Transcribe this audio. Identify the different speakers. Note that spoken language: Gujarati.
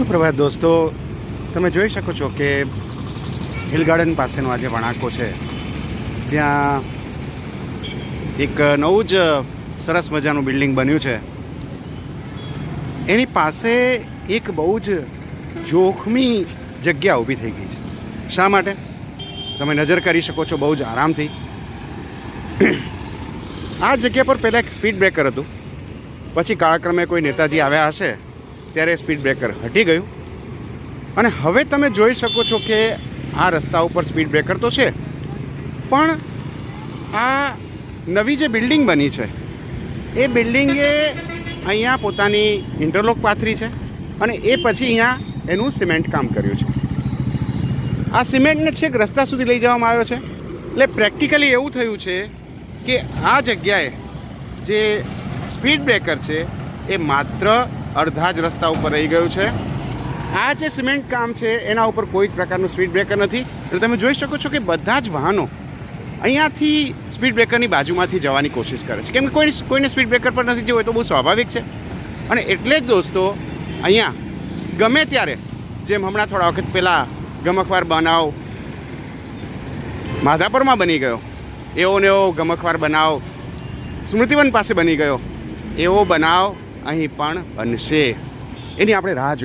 Speaker 1: સુપ્રભાત દોસ્તો, તમે જોઈ શકો છો કે હિલ ગાર્ડન પાસેનો આજે વણાકો છે. જ્યાં એક નવું જ સરસ મજાનું બિલ્ડિંગ બન્યું છે. એની પાસે એક બહુ જ જોખમી જગ્યા ઊભી થઈ ગઈ છે. શા માટે? તમે નજર કરી શકો છો બહુ જ આરામથી. આ જગ્યા પર પહેલાં એક સ્પીડ બ્રેકર હતું. પછી કાળક્રમે કોઈ નેતાજી આવ્યા હશે. ત્યારે સ્પીડ બ્રેકર હટી ગયું. અને હવે તમે જોઈ શકો છો કે આ રસ્તા ઉપર સ્પીડ બ્રેકર તો છે, પણ આ નવી જે બિલ્ડિંગ બની છે, એ બિલ્ડિંગે અહીંયા પોતાની ઇન્ટરલોક પાથરી છે અને એ પછી અહીંયા એનું સિમેન્ટ કામ કર્યું છે. આ સિમેન્ટને છેક રસ્તા સુધી લઈ જવામાં આવ્યો છે, એટલે પ્રેક્ટિકલી એવું થયું છે કે આ જગ્યાએ જે સ્પીડ બ્રેકર છે, એ માત્ર અડધા જ રસ્તા ઉપર રહી ગયું છે. આ જે સિમેન્ટ કામ છે, એના ઉપર કોઈ જ પ્રકારનું સ્પીડ બ્રેકર નથી. એટલે તમે જોઈ શકો છો કે બધા જ વાહનો અહીંયાથી સ્પીડ બ્રેકરની બાજુમાંથી જવાની કોશિશ કરે છે. કેમ કોઈ કોઈને સ્પીડ બ્રેકર પર નથી જવું, એ તો બહુ સ્વાભાવિક છે. અને એટલે જ દોસ્તો, અહીંયા ગમે ત્યારે, જેમ હમણાં થોડા વખત પહેલાં ગમકવાર બનાવ માધાપરમાં બની ગયો, એવો ને એવો ગમકવાર બનાવ સ્મૃતિવન પાસે બની ગયો, એવો બનાવ અહીં પણ બનશે. એની આપણે રાહ